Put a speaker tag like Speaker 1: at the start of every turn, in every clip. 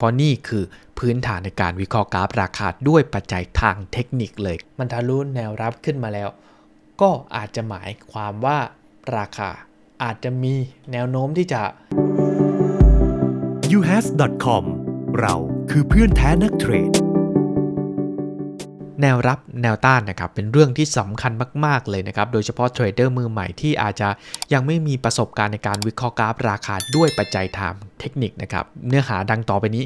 Speaker 1: เพราะนี่คือพื้นฐานในการวิเคราะห์กราฟราคาด้วยปัจจัยทางเทคนิคเลย มันทะลุแนวรับขึ้นมาแล้ว ก็อาจจะหมายความว่าราคาอาจจะมีแนวโน้มที่จะ
Speaker 2: uhas.com เราคือเพื่อนแท้นักเทรด
Speaker 1: แนวรับแนวต้านนะครับเป็นเรื่องที่สำคัญมาก ๆ เลยนะครับโดยเฉพาะเทรดเดอร์มือใหม่ที่อาจจะยังไม่มีประสบการณ์ในการวิเคราะห์กราฟราคาด้วยปัจจัยทางเทคนิคนะครับเนื้อหาดังต่อไปนี้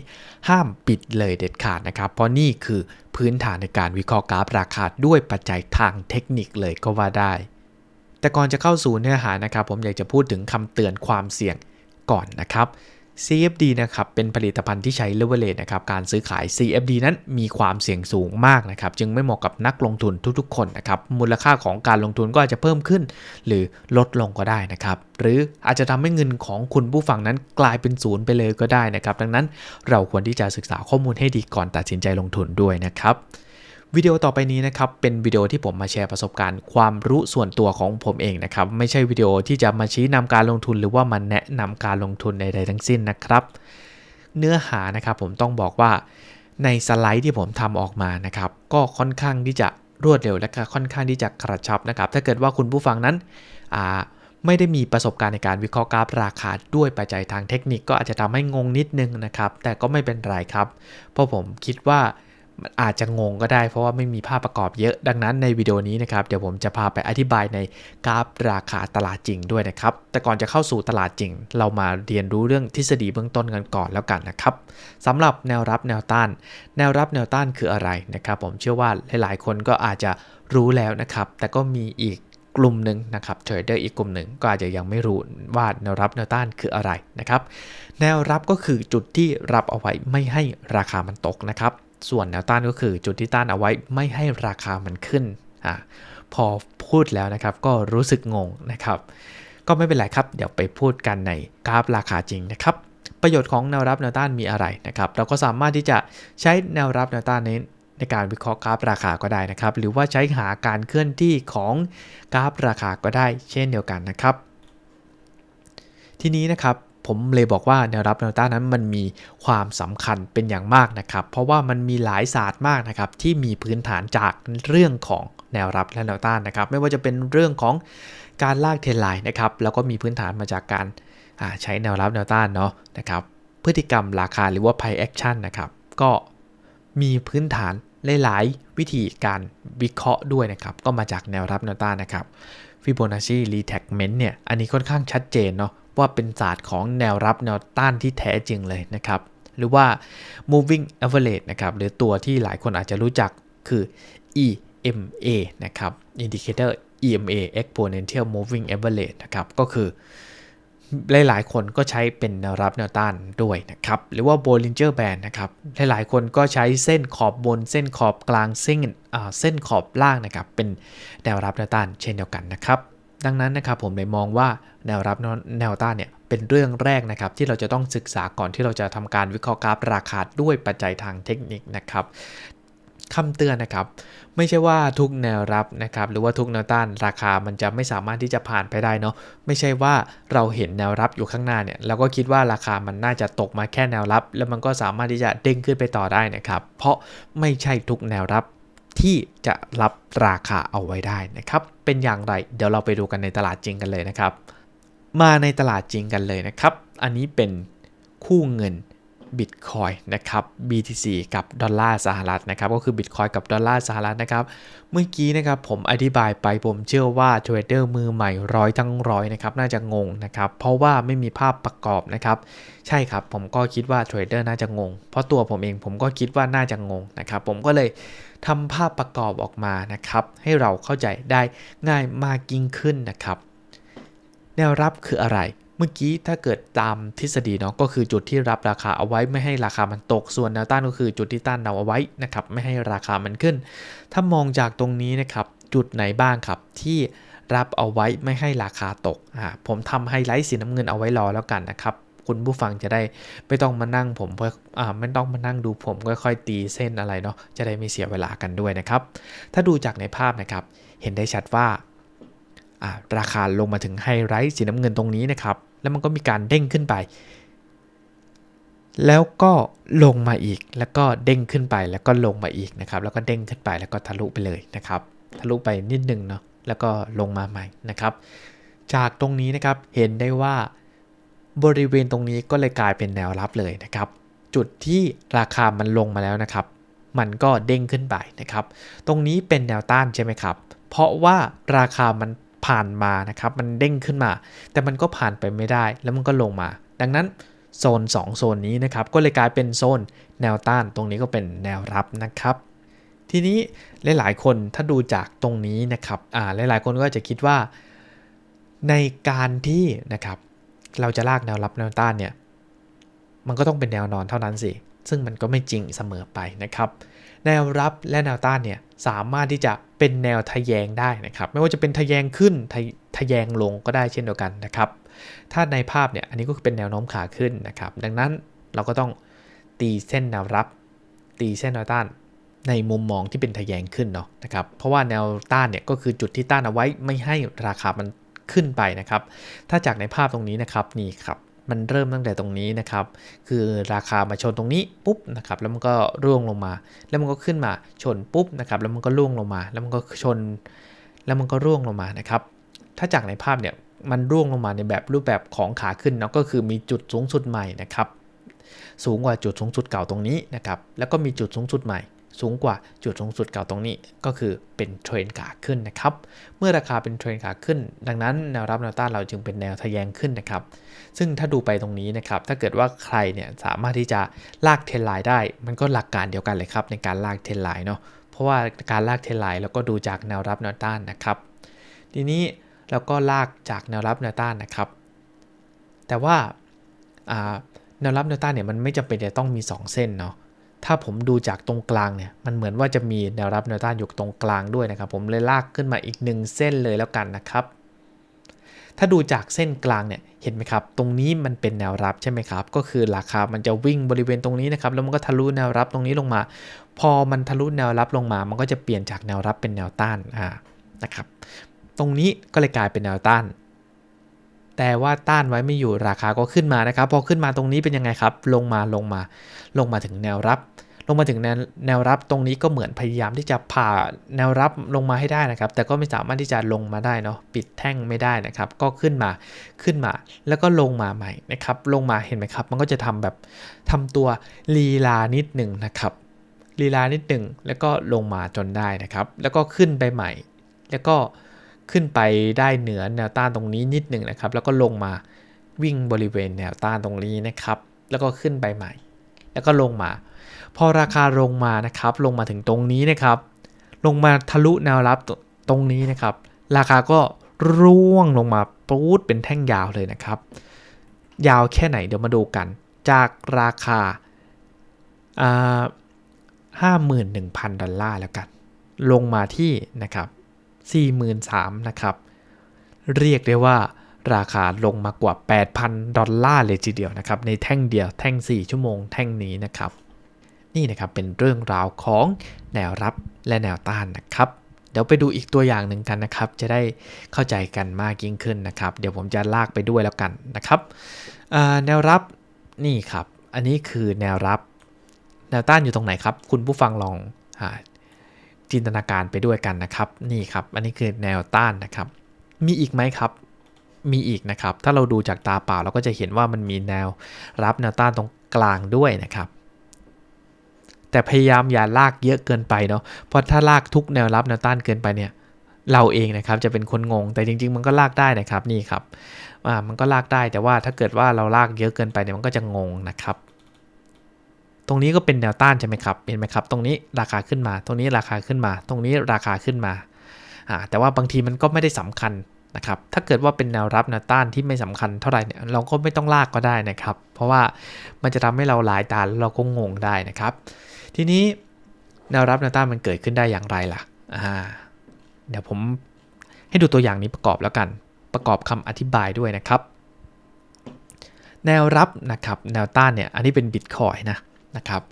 Speaker 1: ห้ามปิดเลยเด็ดขาดนะครับ เพราะนี่คือพื้นฐานในการวิเคราะห์กราฟราคาด้วยปัจจัยทางเทคนิคเลยก็ว่าได้ แต่ก่อนจะเข้าสู่เนื้อหานะครับ ผมอยากจะพูดถึงคำเตือนความเสี่ยงก่อนนะครับ CFD นะครับเป็นผลิตภัณฑ์ที่ใช้ leverage นะครับการซื้อขาย CFD นั้นมีความเสี่ยงสูงมากนะครับจึงไม่เหมาะกับนักลงทุนทุกๆ คนนะครับมูลค่าของการลงทุนก็อาจจะเพิ่มขึ้น หรือลดลงก็ได้นะครับหรืออาจจะทำให้เงินของคุณผู้ฟังนั้นกลายเป็นศูนย์ไปเลยก็ได้นะครับดังนั้นเราควรที่จะศึกษาข้อมูลให้ดีก่อนตัดสินใจลงทุนด้วยนะครับ วิดีโอต่อไปนี้นะครับเป็นวิดีโอที่ผมมาแชร์ประสบการณ์ความรู้ส่วนตัวของผมเองนะครับไม่ใช่วิดีโอที่จะมาชี้นำการลงทุนหรือว่ามาแนะนำการลงทุนใดๆทั้งสิ้นนะครับ เนื้อหานะครับผมต้องบอกว่าในสไลด์ที่ผมทำออกมานะครับก็ค่อนข้างที่จะรวดเร็วและก็ค่อนข้างที่จะกระชับนะครับ ถ้าเกิดว่าคุณผู้ฟังนั้นไม่ได้มีประสบการณ์ในการวิเคราะห์กราฟราคาด้วยปัจจัยทางเทคนิคก็อาจจะทำให้งงนิดนึงนะครับ แต่ก็ไม่เป็นไรครับ เพราะผมคิดว่า มันอาจจะงงก็ได้เพราะว่าไม่มีภาพประกอบเยอะดังนั้นในวิดีโอนี้นะครับเดี๋ยวผมจะพาไปอธิบายในกราฟราคาตลาดจริงด้วยนะครับ แต่ก่อนจะเข้าสู่ตลาดจริง เรามาเรียนรู้เรื่องทฤษฎีเบื้องต้นกันก่อนแล้วกันนะครับสำหรับแนวรับแนวต้าน แนวรับแนวต้านคืออะไรนะครับ ผมเชื่อว่าหลาย ๆ คนก็อาจจะรู้แล้วนะครับ แต่ก็มีอีกกลุ่มหนึ่งนะครับเทรดเดอร์อีกกลุ่มหนึ่งก็อาจจะยังไม่รู้ว่าแนวรับแนวต้านคืออะไรนะครับ แนวรับก็คือจุดที่รับเอาไว้ไม่ให้ราคามันตกนะครับ ส่วนแนวต้านก็คือจุดที่ต้านเอาไว้ไม่ให้ราคามันขึ้นอะพอพูดแล้วนะครับก็รู้สึกงงนะครับ ก็ไม่เป็นไรครับ เดี๋ยวไปพูดกันในกราฟราคาจริงนะครับ ประโยชน์ของแนวรับแนวต้านมีอะไรนะครับ เราก็สามารถที่จะใช้แนวรับแนวต้านนี้ในการวิเคราะห์กราฟราคาก็ได้นะครับ หรือว่าใช้หาการเคลื่อนที่ของกราฟราคาก็ได้ เช่นเดียวกันนะครับ ทีนี้นะครับ ผมเลยบอกว่าแนวรับแนวต้านนั้นมันมีความสำคัญเป็นอย่างมากนะครับ เพราะว่ามันมีหลายศาสตร์มากนะครับที่มีพื้นฐานจากเรื่องของแนวรับและแนวต้านนะครับ ไม่ว่าจะเป็นเรื่องของการลากเทรนไลน์นะครับ แล้วก็มีพื้นฐานมาจากการใช้แนวรับแนวต้านเนาะนะครับพฤติกรรมราคาหรือว่า price action นะครับ ก็มีพื้นฐานหลาย ๆ วิธีการวิเคราะห์ด้วยนะครับ ก็มาจากแนวรับแนวต้านนะครับ ฟิโบนัชชีรีแท็กเมนต์เนี่ย อันนี้ค่อนข้างชัดเจนเนาะว่าเป็นศาสตร์ของแนวรับแนวต้านที่แท้จริงเลยนะครับ หรือว่า moving average นะครับ หรือตัวที่หลายคนอาจจะรู้จักคือ EMA นะครับ indicator EMA exponential moving average นะครับ ก็คือ หลายๆ คนก็ใช้เป็นแนวรับแนวต้านด้วยนะครับ หรือว่า Bollinger Band นะครับ หลายๆ คนก็ใช้เส้นขอบบน เส้นขอบกลางเส้นเส้นขอบล่างนะครับ เป็นแนวรับแนวต้านเช่นเดียวกันนะครับ ดังนั้นนะครับผมเลยมองว่าแนวรับแนวต้านเนี่ยเป็นเรื่องแรกนะครับ ที่เราจะต้องศึกษาก่อนที่เราจะทำการวิเคราะห์กราฟราคาด้วยปัจจัยทางเทคนิคนะครับ คำเตือนนะครับ ไม่ใช่ว่าทุกแนวรับนะครับ หรือว่าทุกแนวต้านราคามันจะไม่สามารถที่จะผ่านไปได้เนาะไม่ใช่ว่าเราเห็นแนวรับอยู่ข้างหน้าเนี่ยเราก็คิดว่าราคามันน่าจะตกมาแค่แนวรับ แล้วมันก็สามารถที่จะเด้งขึ้นไปต่อได้นะครับ เพราะไม่ใช่ทุกแนวรับที่จะรับราคาเอาไว้ได้นะครับ เป็นอย่างไรเดี๋ยวเราไปดูกันในตลาดจริงกันเลยนะครับ มาในตลาดจริงกันเลยนะครับ อันนี้เป็นคู่เงิน บิตคอยนะครับ BTC กับดอลลาร์สหรัฐนะครับ ก็คือบิตคอยกับดอลลาร์สหรัฐนะครับ เมื่อกี้นะครับผมอธิบายไปผมเชื่อว่าเทรดเดอร์มือใหม่ร้อยทั้งร้อยนะครับ น่าจะงงนะครับ เพราะว่าไม่มีภาพประกอบนะครับ ใช่ครับ ผมก็คิดว่าเทรดเดอร์น่าจะงง เพราะตัวผมเองผมก็คิดว่าน่าจะงงนะครับ ผมก็เลยทำภาพประกอบออกมานะครับ ให้เราเข้าใจได้ง่ายมากยิ่งขึ้นนะครับ แนวรับคืออะไร มื่อกี้ถ้าเกิดตามทฤษฎีเนาะก็คือจุดที่รับราคาเอาไว้ไม่ให้ราคามันตก ส่วนแนวต้านก็คือจุดที่ต้านเอาไว้นะครับไม่ให้ราคามันขึ้น ถ้ามองจากตรงนี้นะครับจุดไหนบ้างครับที่รับเอาไว้ไม่ให้ราคาตกอ่าผมทำไฮไลท์สีน้ำเงินเอาไว้รอแล้วกันนะครับคุณผู้ฟังจะได้ไม่ต้องมานั่งผมเพื่ออ่าไม่ต้องมานั่งดูผมค่อยๆตีเส้นอะไรเนาะจะได้ไม่เสียเวลากันด้วยนะครับ ถ้าดูจากในภาพนะครับ เห็นได้ชัดว่าราคาลงมาถึงไฮไลท์สีน้ำเงินตรงนี้นะครับ แล้วมันก็มีการเด้งขึ้นไป แล้วก็ลงมาอีก แล้วก็เด้งขึ้นไป แล้วก็ลงมาอีกนะครับ แล้วก็เด้งขึ้นไป แล้วก็ทะลุไปเลยนะครับ ทะลุไปนิดนึงเนาะ แล้วก็ลงมาใหม่นะครับ จากตรงนี้นะครับ เห็นได้ว่าบริเวณตรงนี้ก็เลยกลายเป็นแนวรับเลยนะครับ จุดที่ราคามันลงมาแล้วนะครับ มันก็เด้งขึ้นไปนะครับ ตรงนี้เป็นแนวต้านใช่ไหมครับ เพราะว่าราคามัน ผ่านมานะครับ มันเด้งขึ้นมา แต่มันก็ผ่านไปไม่ได้ แล้วมันก็ลงมา ดังนั้นโซน 2 โซนนี้นะครับ ก็เลยกลายเป็นโซนแนวต้าน ตรงนี้ก็เป็นแนวรับนะครับ ทีนี้หลายๆ คนถ้าดูจากตรงนี้นะครับ อ่า หลายๆ คนก็จะคิดว่า ในการที่นะครับ เราจะลากแนวรับแนวต้านเนี่ย มันก็ต้องเป็นแนวนอนเท่านั้นสิ ซึ่งมันก็ไม่จริงเสมอไปนะครับ แนวรับและแนวต้านเนี่ย สามารถที่จะเป็นแนวทะแยงได้นะครับ ไม่ว่าจะเป็นทะแยงขึ้นทะทะแยงลงก็ได้เช่นเดียวกันนะครับ ถ้าในภาพเนี่ยอันนี้ก็คือเป็นแนวโน้มขาขึ้นนะครับ ดังนั้นเราก็ต้องตีเส้นแนวรับ ตีเส้นแนวต้านในมุมมองที่เป็นทะแยงขึ้นเนาะนะครับ เพราะว่าแนวต้านเนี่ยก็คือจุดที่ต้านเอาไว้ไม่ให้ราคามันขึ้นไปนะครับ ถ้าจากในภาพตรงนี้นะครับนี่ครับ มันเริ่มตั้งแต่ตรงนี้นะครับ คือราคามาชนตรงนี้ปุ๊บนะครับ แล้วมันก็ร่วงลงมา แล้วมันก็ขึ้นมาชนปุ๊บนะครับ แล้วมันก็ร่วงลงมา แล้วมันก็ชน แล้วมันก็ร่วงลงมานะครับ ถ้าจากในภาพเนี่ยมันร่วงลงมาในแบบรูปแบบของขาขึ้นเนาะก็คือมีจุดสูงสุดใหม่นะครับ สูงกว่าจุดสูงสุดเก่าตรงนี้นะครับ แล้วก็มีจุดสูงสุดใหม่ สูงกว่าจุดสูงสุดเก่าตรงนี้ ก็คือเป็นเทรนขาขึ้นนะครับ เมื่อราคาเป็นเทรนขาขึ้น ดังนั้นแนวรับแนวต้านเราจึงเป็นแนวทะแยงขึ้นนะครับ ซึ่งถ้าดูไปตรงนี้นะครับ ถ้าเกิดว่าใครเนี่ยสามารถที่จะลากเทรนไลน์ได้ มันก็หลักการเดียวกันเลยครับในการลากเทรนไลน์เนาะ เพราะว่าการลากเทรนไลน์เราก็ดูจากแนวรับแนวต้านนะครับ ทีนี้เราก็ลากจากแนวรับแนวต้านนะครับ แต่ว่าแนวรับแนวต้านเนี่ยมันไม่จำเป็นจะต้องมี 2 เส้นเนาะ ถ้าผมดูจากตรงกลางเนี่ยมันเหมือนว่าจะมีแนวรับแนวต้านอยู่ตรงกลางด้วยนะครับ ผมเลยลากขึ้นมาอีก 1 เส้นเลยแล้วกันนะครับ ถ้าดูจากเส้นกลางเนี่ยเห็นไหมครับ ตรงนี้มันเป็นแนวรับใช่ไหมครับ ก็คือราคามันจะวิ่งบริเวณตรงนี้นะครับแล้วมันก็ทะลุแนวรับตรงนี้ลงมา พอมันทะลุแนวรับลงมา มันก็จะเปลี่ยนจากแนวรับเป็นแนวต้านอ่านะครับ ตรงนี้ก็เลยกลายเป็นแนวต้าน แต่ว่าต้านไว้ไม่อยู่ราคาก็ขึ้นมานะครับ พอขึ้นมาตรงนี้เป็นยังไงครับ ลงมาลงมา ลงมาถึงแนวรับ ลงมาถึงแนวแนวรับตรงนี้ก็เหมือนพยายามที่จะผ่าแนวรับลงมาให้ได้นะครับ แต่ก็ไม่สามารถที่จะลงมาได้เนาะปิดแท่งไม่ได้นะครับ ก็ขึ้นมาขึ้นมา แล้วก็ลงมาใหม่นะครับ ลงมาเห็นไหมครับ มันก็จะทำแบบทำตัวลีลานิดหนึ่งนะครับลีลานิดหนึ่งแล้วก็ลงมาจนได้นะครับ แล้วก็ขึ้นไปใหม่ แล้วก็ ขึ้นไปได้เหนือแนวต้านตรงนี้นิดหนึ่งนะครับ แล้วก็ลงมาวิ่งบริเวณแนวต้านตรงนี้นะครับ แล้วก็ขึ้นไปใหม่ แล้วก็ลงมา พอราคาลงมานะครับ ลงมาถึงตรงนี้นะครับ ลงมาทะลุแนวรับตรงนี้นะครับ ราคาก็ร่วงลงมาปูดเป็นแท่งยาวเลยนะครับ ยาวแค่ไหนเดี๋ยวมาดูกัน จากราคาห้าหมื่นหนึ่งพันดอลลาร์แล้วกัน ลงมาที่นะครับ 43,000นะครับ เรียกได้ว่าราคาลงมากว่า 8,000 ดอลลาร์เลยทีเดียวนะครับ ในแท่งเดียวแท่ง 4 ชั่วโมงแท่งนี้นะครับ นี่นะครับเป็นเรื่องราวของแนวรับและแนวต้านนะครับ เดี๋ยวไปดูอีกตัวอย่างหนึ่งกันนะครับ จะได้เข้าใจกันมากยิ่งขึ้นนะครับ เดี๋ยวผมจะลากไปด้วยแล้วกันนะครับ แนวรับนี่ครับ อันนี้คือแนวรับ แนวต้านอยู่ตรงไหนครับ คุณผู้ฟังลอง จินตนาการไปด้วยกันนะครับ นี่ครับ อันนี้คือแนวต้านนะครับ มีอีกไหมครับ มีอีกนะครับ ถ้าเราดูจากตาเปล่าเราก็จะเห็นว่ามันมีแนวรับแนวต้านตรงกลางด้วยนะครับ แต่พยายามอย่าลากเยอะเกินไปเนาะเพราะถ้าลากทุกแนวรับแนวต้านเกินไปเนี่ย เราเองนะครับจะเป็นคนงง แต่จริง ๆ มันก็ลากได้นะครับนี่ครับมันก็ลากได้แต่ว่าถ้าเกิดว่าเราลากเยอะเกินไปเนี่ยมันก็จะงงนะครับ รงนี้ก็เป็นแนวต้านใช่ไหมครับเห็นไหมครับตรงนี้ราคาขึ้นมา ตรงนี้ราคาขึ้นมา ตรงนี้ราคาขึ้นมาแต่ว่าบางทีมันก็ไม่ได้สำคัญนะครับถ้าเกิดว่าเป็นแนวรับแนวต้านที่ไม่สำคัญเท่าไหร่เนี่ยเราก็ไม่ต้องลากก็ได้นะครับ เพราะว่ามันจะทำให้เราหลายตาแล้วเราก็งงได้นะครับ ทีนี้แนวรับแนวต้านมันเกิดขึ้นได้อย่างไรล่ะเดี๋ยวผมให้ดูตัวอย่างนี้ประกอบแล้วกัน ประกอบคำอธิบายด้วยนะครับ แนวรับนะครับแนวต้านเนี่ยอันนี้เป็นบิตคอยนะ นะครับ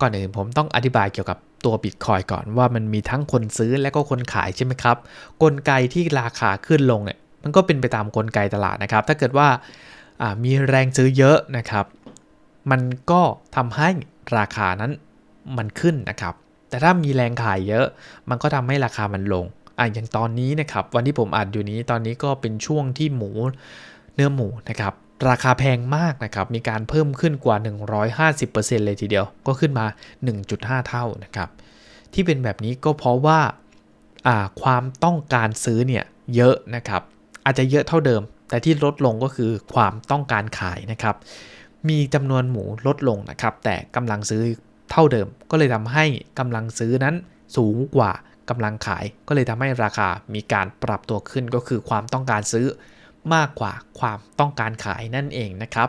Speaker 1: ก่อนอื่นผมต้องอธิบายเกี่ยวกับตัวบิตคอยก่อนว่ามันมีทั้งคนซื้อและก็คนขายใช่ไหมครับ กลไกที่ราคาขึ้นลงเนี่ยมันก็เป็นไปตามกลไกตลาดนะครับ ถ้าเกิดว่ามีแรงซื้อเยอะนะครับ มันก็ทำให้ราคานั้นมันขึ้นนะครับ แต่ถ้ามีแรงขายเยอะ มันก็ทำให้ราคามันลงอะอย่างตอนนี้นะครับ วันที่ผมอัดอยู่นี้ตอนนี้ก็เป็นช่วงที่หมูเนื้อหมูนะครับ ราคาแพงมากนะครับ มีการเพิ่มขึ้นกว่า 150%เลยทีเดียว ก็ขึ้นมา 1.5 เท่านะครับ ที่เป็นแบบนี้ก็เพราะว่าาความต้องการซื้อเนี่ยเยอะนะครับ อาจจะเยอะเท่าเดิม แต่ที่ลดลงก็คือความต้องการขายนะครับ มีจำนวนหมูลดลงนะครับ แต่กำลังซื้อเท่าเดิม ก็เลยทำให้กำลังซื้อนั้นสูงกว่ากำลังขาย ก็เลยทำให้ราคามีการปรับตัวขึ้นก็คือความต้องการซื้อ มากกว่าความต้องการขายนั่นเองนะครับ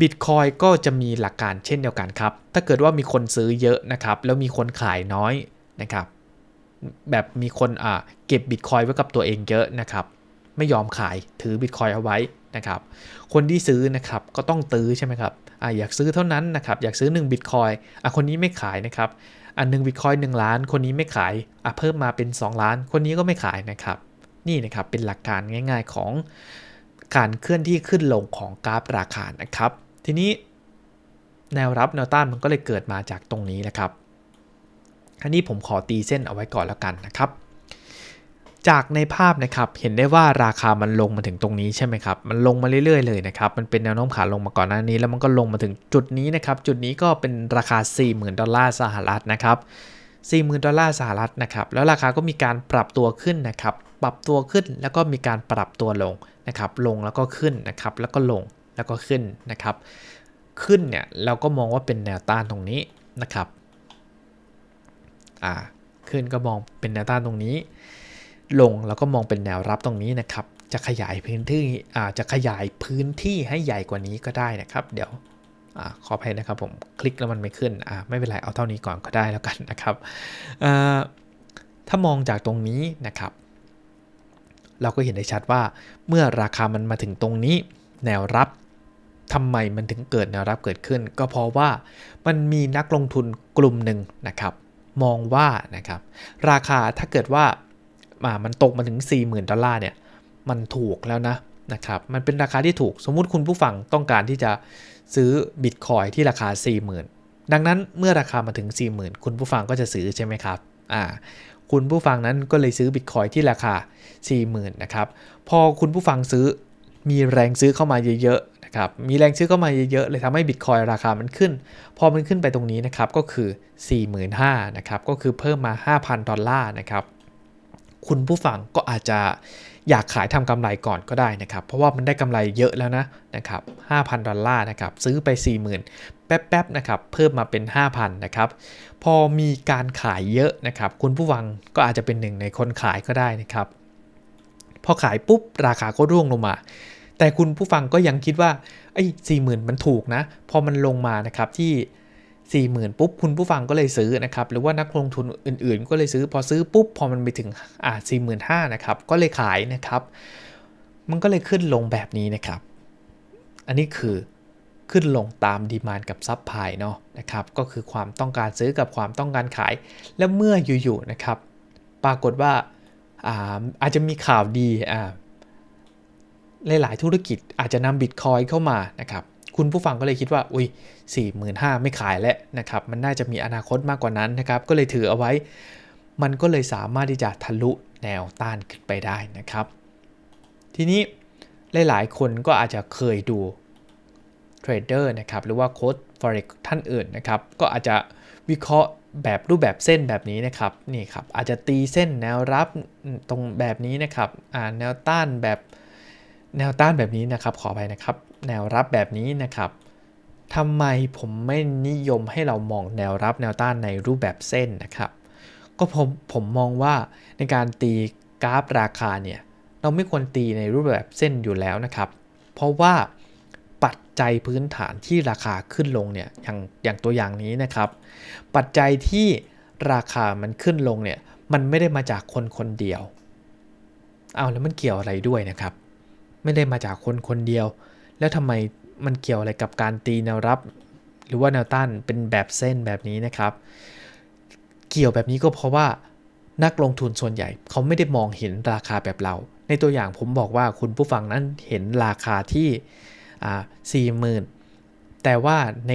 Speaker 1: บิตคอยก็จะมีหลักการเช่นเดียวกันครับ ถ้าเกิดว่ามีคนซื้อเยอะนะครับ แล้วมีคนขายน้อยนะครับ แบบมีคนอ่าเก็บบิตคอยไว้กับตัวเองเยอะนะครับ ไม่ยอมขายถือบิตคอยเอาไว้นะครับ คนที่ซื้อนะครับก็ต้องตื้อใช่ไหมครับอ่าอยากซื้อเท่านั้นนะครับ อยากซื้อ1บิตคอยอะคนนี้ไม่ขายนะครับ อันหนึ่งบิตคอยหนึ่งล้าน คนนี้ไม่ขายอะเพิ่มมาเป็น 2 ล้าน คนนี้ก็ไม่ขายนะครับ นี่นะครับเป็นหลักการง่าย ๆของการเคลื่อนที่ขึ้นลงของกราฟราคานะครับ ทีนี้แนวรับแนวต้านมันก็เลยเกิดมาจากตรงนี้นะครับอันนี้ผมขอตีเส้นเอาไว้ก่อนแล้วกันนะครับ จากในภาพนะครับเห็นได้ว่าราคามันลงมาถึงตรงนี้ใช่ไหมครับ มันลงมาเรื่อยๆเลยนะครับ มันเป็นแนวโน้มขาลงมาก่อนหน้านี้ แล้วมันก็ลงมาถึงจุดนี้นะครับ จุดนี้ก็เป็นราคา 40,000 ดอลลาร์สหรัฐนะครับ40,000 ดอลลาร์สหรัฐนะครับ แล้วราคาก็มีการปรับตัวขึ้นนะครับ ปรับตัวขึ้นแล้วก็มีการปรับตัวลงนะครับ ลงแล้วก็ขึ้นนะครับ แล้วก็ลงแล้วก็ขึ้นนะครับ ขึ้นเนี่ยเราก็มองว่าเป็นแนวต้านตรงนี้นะครับ อ่า ขึ้นก็มองเป็นแนวต้านตรงนี้ ลงแล้วก็มองเป็นแนวรับตรงนี้นะครับ จะขยายพื้นที่อ่าจะขยายพื้นที่ให้ใหญ่กว่านี้ก็ได้นะครับ เดี๋ยวอ่าขออภัยนะครับผมคลิกแล้วมันไม่ขึ้นอ่าไม่เป็นไรเอาเท่านี้ก่อนก็ได้แล้วกันนะครับอ่าถ้ามองจากตรงนี้นะครับ เราก็เห็นได้ชัดว่า เมื่อราคามันมาถึงตรงนี้แนวรับทำไมมันถึงเกิดแนวรับเกิดขึ้น ก็เพราะว่ามันมีนักลงทุนกลุ่มหนึ่งนะครับ มองว่านะครับ ราคาถ้าเกิดว่าอ่ามันตกมาถึง 40,000 ดอลลาร์เนี่ยมันถูกแล้วนะนะครับ มันเป็นราคาที่ถูกสมมุติคุณผู้ฟังต้องการที่จะซื้อบิตคอยที่ราคา 40,000 ดังนั้นเมื่อราคามาถึง 40,000 คุณผู้ฟังก็จะซื้อใช่ไหมครับอ่า คุณผู้ฟังนั้นก็เลยซื้อบิตคอยที่ราคา 40,000นะครับ พอคุณผู้ฟังซื้อมีแรงซื้อเข้ามาเยอะๆนะครับ มีแรงซื้อเข้ามาเยอะๆเลยทำให้บิตคอยราคามันขึ้น พอมันขึ้นไปตรงนี้นะครับก็คือ 45,000นะครับ ก็คือเพิ่มมา 5,000 ดอลลาร์นะครับ คุณผู้ฟังก็อาจจะอยากขายทำกำไรก่อนก็ได้นะครับ เพราะว่ามันได้กำไรเยอะแล้วนะนะครับ 5,000 ดอลลาร์นะครับ ซื้อไป 40,000 แป๊บๆนะครับเพิ่มมาเป็น 5,000นะครับพอมีการขายเยอะนะครับคุณผู้ฟังก็อาจจะเป็นหนึ่งในคนขายก็ได้นะครับพอขายปุ๊บราคาก็ร่วงลงมา แต่คุณผู้ฟังก็ยังคิดว่าไอ้สี่หมื่นมันถูกนะ พอมันลงมานะครับที่ 40,000 ปุ๊บ คุณผู้ฟังก็เลยซื้อนะครับ หรือว่านักลงทุนอื่นๆ ก็เลยซื้อพอซื้อปุ๊บ พอมันไปถึงอ่า45,000นะครับ ก็เลยขายนะครับ มันก็เลยขึ้นลงแบบนี้นะครับ อันนี้คือ ขึ้นลงตามดีมานกับซับพลายเนาะนะครับก็คือความต้องการซื้อกับความต้องการขาย แล้วเมื่ออยู่ๆนะครับ ปรากฏว่าอาอาจจะมีข่าวดีอ่าหลายๆธุรกิจอาจจะนำบิตคอยเข้ามานะครับ คุณผู้ฟังก็เลยคิดว่า อุ้ย45,000 ไม่ขายแล้วนะครับ มันน่าจะมีอนาคตมากกว่านั้นนะครับ ก็เลยถือเอาไว้ มันก็เลยสามารถที่จะทะลุแนวต้านขึ้นไปได้นะครับ ทีนี้หลายๆคนก็อาจจะเคยดู เทรดเดอร์นะครับหรือว่าโค้ด forex ท่านอื่นนะครับก็อาจจะวิเคราะห์แบบรูปแบบเส้นแบบนี้นะครับนี่ครับอาจจะตีเส้นแนวรับตรงแบบนี้นะครับแนวต้านแบบแนวต้านแบบนี้นะครับขอไปนะครับแนวรับแบบนี้นะครับทำไมผมไม่นิยมให้เรามองแนวรับแนวต้านในรูปแบบเส้นนะครับ ก็ผมผมมองว่าในการตีกราฟราคาเนี่ยเราไม่ควรตีในรูปแบบเส้นอยู่แล้วนะครับ เพราะว่า ปัจจัยพื้นฐานที่ราคาขึ้นลงเนี่ยอย่างอย่างตัวอย่างนี้นะครับ ปัจจัยที่ราคามันขึ้นลงเนี่ยมันไม่ได้มาจากคนคนเดียว เอาแล้วมันเกี่ยวอะไรด้วยนะครับ ไม่ได้มาจากคนคนเดียว แล้วทำไมมันเกี่ยวอะไรกับการตีแนวรับ หรือว่าแนวต้านเป็นแบบเส้นแบบนี้นะครับ เกี่ยวแบบนี้ก็เพราะว่านักลงทุนส่วนใหญ่เขาไม่ได้มองเห็นราคาแบบเรา ในตัวอย่างผมบอกว่าคุณผู้ฟังนั้นเห็นราคาที่ สี่หมื่นแต่ว่าใน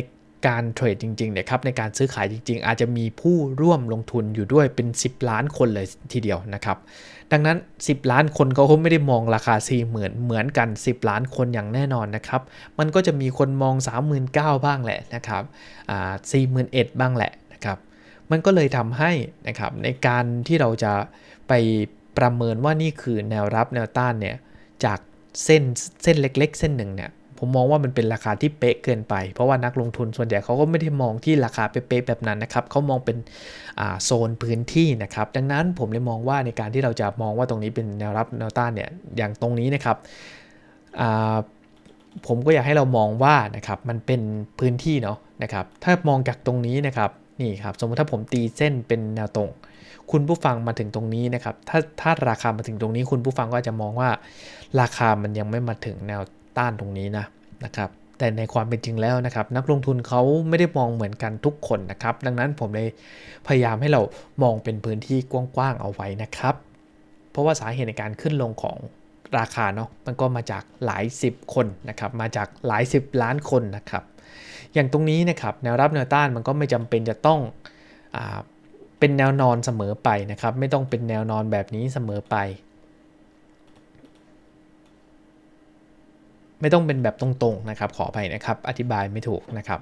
Speaker 1: การเทรดจริงๆเนี่ยครับในการซื้อขายจริง ๆ อาจจะมีผู้ร่วมลงทุนอยู่ด้วยเป็น 10 ล้านคนเลยทีเดียวนะครับ ดังนั้น 10 ล้านคนเขาก็ไม่ได้มองราคา 4 0,000เหมือนกัน 10 ล้านคนอย่างแน่นอนนะครับ มันก็จะมีคนมอง 39,000บ้างแหละนะครับอ่า41,000บ้างแหละนะครับ มันก็เลยทำให้นะครับในการที่เราจะไปประเมินว่านี่คือแนวรับแนวต้านเนี่ยจากเส้นเส้นเล็ก ๆ เส้นหนึ่งเนี่ย ผมมองว่ามันเป็นราคาที่เป๊ะเกินไป เพราะว่านักลงทุนส่วนใหญ่เขาก็ไม่ได้มองที่ราคาเป๊ะๆแบบนั้นนะครับเขามองเป็นโซนพื้นที่นะครับ ดังนั้นผมเลยมองว่าในการที่เราจะมองว่าตรงนี้เป็นแนวรับแนวต้านเนี่ยอย่างตรงนี้นะครับผมก็อยากให้เรามองว่านะครับมันเป็นพื้นที่เนาะนะครับ ถ้ามองจากตรงนี้นะครับนี่ครับสมมติถ้าผมตีเส้นเป็นแนวตรง คุณผู้ฟังมาถึงตรงนี้นะครับ ถ้าถ้าราคามาถึงตรงนี้ คุณผู้ฟังก็อาจจะมองว่า ราคามันยังไม่มาถึงแนว ต้านตรงนี้นะนะครับแต่ในความเป็นจริงแล้วนะครับ นักลงทุนเขาไม่ได้มองเหมือนกันทุกคนนะครับ ดังนั้นผมเลยพยายามให้เรามองเป็นพื้นที่กว้างๆเอาไว้นะครับ เพราะว่าสาเหตุในการขึ้นลงของราคาเนาะมันก็มาจากหลายสิบคนนะครับมาจากหลายสิบล้านคนนะครับ อย่างตรงนี้นะครับแนวรับแนวต้านมันก็ไม่จำเป็นจะต้องอเป็นแนวนอนเสมอไปนะครับ ไม่ต้องเป็นแนวนอนแบบนี้เสมอไป ไม่ต้องเป็นแบบตรงๆนะครับ ขออภัยนะครับ อธิบายไม่ถูกนะครับ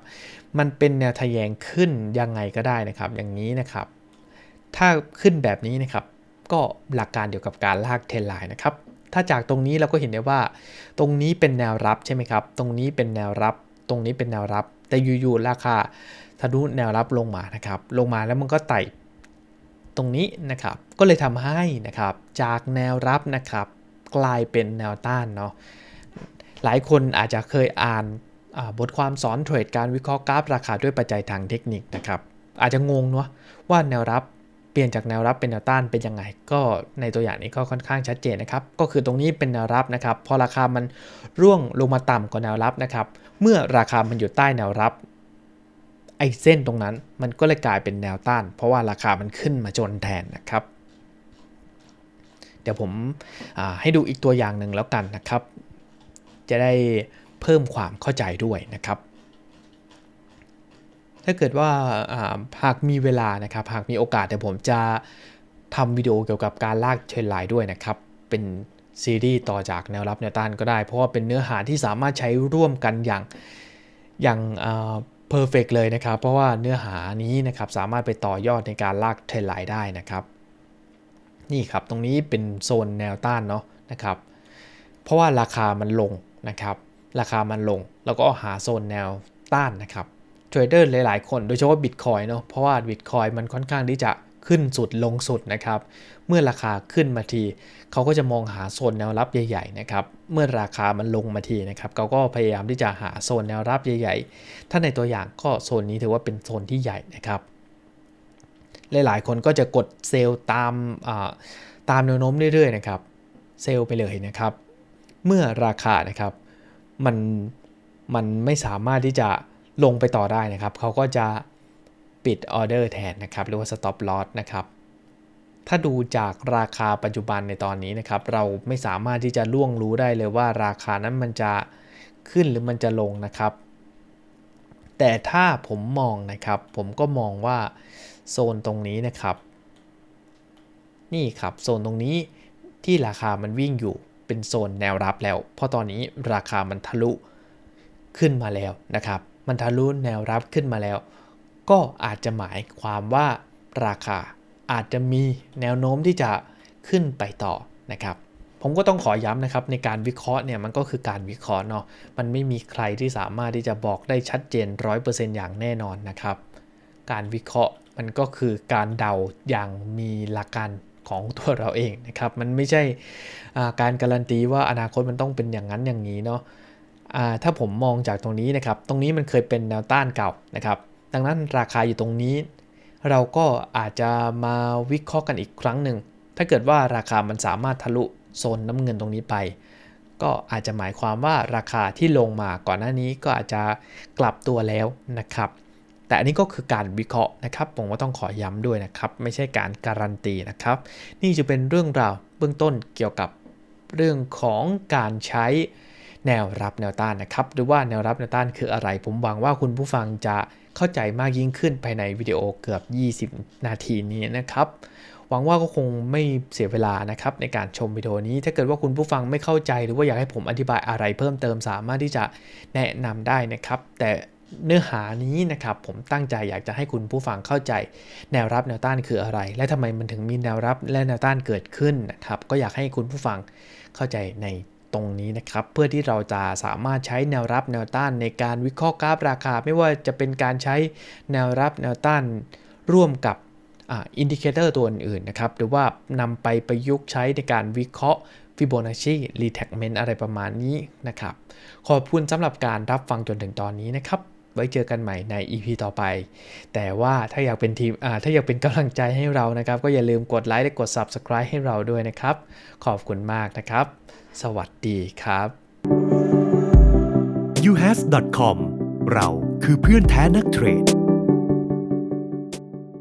Speaker 1: มันเป็นแนวทะแยงขึ้นยังไงก็ได้นะครับ อย่างนี้นะครับ ถ้าขึ้นแบบนี้นะครับ ก็หลักการเดียวกับการลากเทนไลน์นะครับ ถ้าจากตรงนี้เราก็เห็นได้ว่า ตรงนี้เป็นแนวรับใช่ไหมครับ ตรงนี้เป็นแนวรับ ตรงนี้เป็นแนวรับ แต่อยู่ๆราคาทะลุแนวรับลงมานะครับ ลงมาแล้วมันก็ไต่ตรงนี้นะครับ ก็เลยทำให้นะครับ จากแนวรับนะครับ กลายเป็นแนวต้านเนาะ หลายคนอาจจะเคยอ่านบทความสอนเทรดการวิเคราะห์กราฟราคาด้วยปัจจัยทางเทคนิคนะครับ อาจจะงงเนาะว่าแนวรับเปลี่ยนจากแนวรับเป็นแนวต้านเป็นยังไง ก็ในตัวอย่างนี้ก็ค่อนข้างชัดเจนนะครับ ก็คือตรงนี้เป็นแนวรับนะครับ พอราคามันร่วงลงมาต่ำกว่าแนวรับนะครับ เมื่อราคามันอยู่ใต้แนวรับไอ้เส้นตรงนั้นมันก็เลยกลายเป็นแนวต้าน เพราะว่าราคามันขึ้นมาจนแทนนะครับ เดี๋ยวผมให้ดูอีกตัวอย่างหนึ่งแล้วกันนะครับ จะได้เพิ่มความเข้าใจด้วยนะครับ ถ้าเกิดว่าหากมีเวลานะครับ หากมีโอกาสเดี๋ยวผมจะทำวิดีโอเกี่ยวกับการลากเทรนไลน์ด้วยนะครับ เป็นซีรีส์ต่อจากแนวรับแนวต้านก็ได้ เพราะว่าเป็นเนื้อหาที่สามารถใช้ร่วมกันอย่างอย่างเพอร์เฟกเลยนะครับ เพราะว่าเนื้อหานี้นะครับสามารถไปต่อยอดในการลากเทรนไลน์ได้นะครับ นี่ครับตรงนี้เป็นโซนแนวต้านเนาะนะครับ เพราะว่าราคามันลง นะครับราคามันลง แล้วก็หาโซนแนวต้านนะครับเทรดเดอร์หลายๆ คนโดยเฉพาะบิตคอยเนาะเพราะว่าบิตคอยมันค่อนข้างที่จะขึ้นสุดลงสุดนะครับ เมื่อราคาขึ้นมาที เขาก็จะมองหาโซนแนวรับใหญ่ๆนะครับ เมื่อราคามันลงมาทีนะครับ เขาก็พยายามที่จะหาโซนแนวรับใหญ่ ๆ ถ้าในตัวอย่างก็โซนนี้ถือว่าเป็นโซนที่ใหญ่นะครับ หลายๆ คนก็จะกดเซลล์ตามตามแนวโน้มเรื่อยๆนะครับ เซลล์ไปเลยนะครับ เมื่อราคานะครับ มันมันไม่สามารถที่จะลงไปต่อได้นะครับ เขาก็จะปิดออเดอร์แทนนะครับ หรือว่า stop loss นะครับ ถ้าดูจากราคาปัจจุบันในตอนนี้นะครับ เราไม่สามารถที่จะล่วงรู้ได้เลยว่าราคานั้นมันจะขึ้นหรือมันจะลงนะครับ แต่ถ้าผมมองนะครับ ผมก็มองว่าโซนตรงนี้นะครับ นี่ครับโซนตรงนี้ที่ราคามันวิ่งอยู่ เป็นโซนแนวรับแล้ว เพราะตอนนี้ราคามันทะลุขึ้นมาแล้วนะครับ มันทะลุแนวรับขึ้นมาแล้ว ก็อาจจะหมายความว่าราคาอาจจะมีแนวโน้มที่จะขึ้นไปต่อนะครับ ผมก็ต้องขอย้ำนะครับในการวิเคราะห์เนี่ยมันก็คือการวิเคราะห์เนาะ มันไม่มีใครที่สามารถที่จะบอกได้ชัดเจน 100%อย่างแน่นอนนะครับ การวิเคราะห์มันก็คือการเดาอย่างมีหลักการ ของตัวเราเองนะครับ มันไม่ใช่การการันตีว่าอนาคตมันต้องเป็นอย่างนั้นอย่างนี้เนาะถ้าผมมองจากตรงนี้นะครับ ตรงนี้มันเคยเป็นแนวต้านเก่านะครับ ดังนั้นราคาอยู่ตรงนี้ เราก็อาจจะมาวิเคราะห์กันอีกครั้งหนึ่ง ถ้าเกิดว่าราคามันสามารถทะลุโซนน้ำเงินตรงนี้ไป ก็อาจจะหมายความว่าราคาที่ลงมาก่อนหน้านี้ก็อาจจะกลับตัวแล้วนะครับ แต่อันนี้ก็คือการวิเคราะห์นะครับผมว่าต้องขอย้ำด้วยนะครับ ไม่ใช่การการันตีนะครับ นี่จะเป็นเรื่องราวเบื้องต้นเกี่ยวกับเรื่องของการใช้แนวรับแนวต้านนะครับหรือว่าแนวรับแนวต้านคืออะไร ผมหวังว่าคุณผู้ฟังจะเข้าใจมากยิ่งขึ้นภายในวิดีโอเกือบ 20 นาทีนี้นะครับหวังว่าก็คงไม่เสียเวลานะครับในการชมวิดีโอนี้ ถ้าเกิดว่าคุณผู้ฟังไม่เข้าใจ หรือว่าอยากให้ผมอธิบายอะไรเพิ่มเติมสามารถที่จะแนะนำได้นะครับ แต่ เนื้อหานี้นะครับผมตั้งใจอยากจะให้คุณผู้ฟังเข้าใจ แนวรับแนวต้านคืออะไร และทำไมมันถึงมีแนวรับและแนวต้านเกิดขึ้นนะครับก็อยากให้คุณผู้ฟังเข้าใจในตรงนี้นะครับเพื่อที่เราจะสามารถใช้แนวรับแนวต้านในการวิเคราะห์กราฟราคา ไม่ว่าจะเป็นการใช้แนวรับแนวต้านร่วมกับอินดิเคเตอร์ตัวอื่นๆนะครับหรือว่านำไปประยุกต์ใช้ในการวิเคราะห์ Fibonacci Retracement อะไรประมาณนี้นะครับ ขอบคุณสำหรับการรับฟังจนถึงตอนนี้นะครับ ไว้เจอกันใหม่ใน EP ต่อไป แต่ว่าถ้าอยากเป็นทีมถ้าอยากเป็นกำลังใจให้เรานะครับ ก็อย่าลืมกดไลค์และกด Subscribe ให้เราด้วยนะครับ ขอบคุณมากนะครับ สวัสดีครับ
Speaker 2: uhas.com เราคือเพื่อนแท้นักเทรด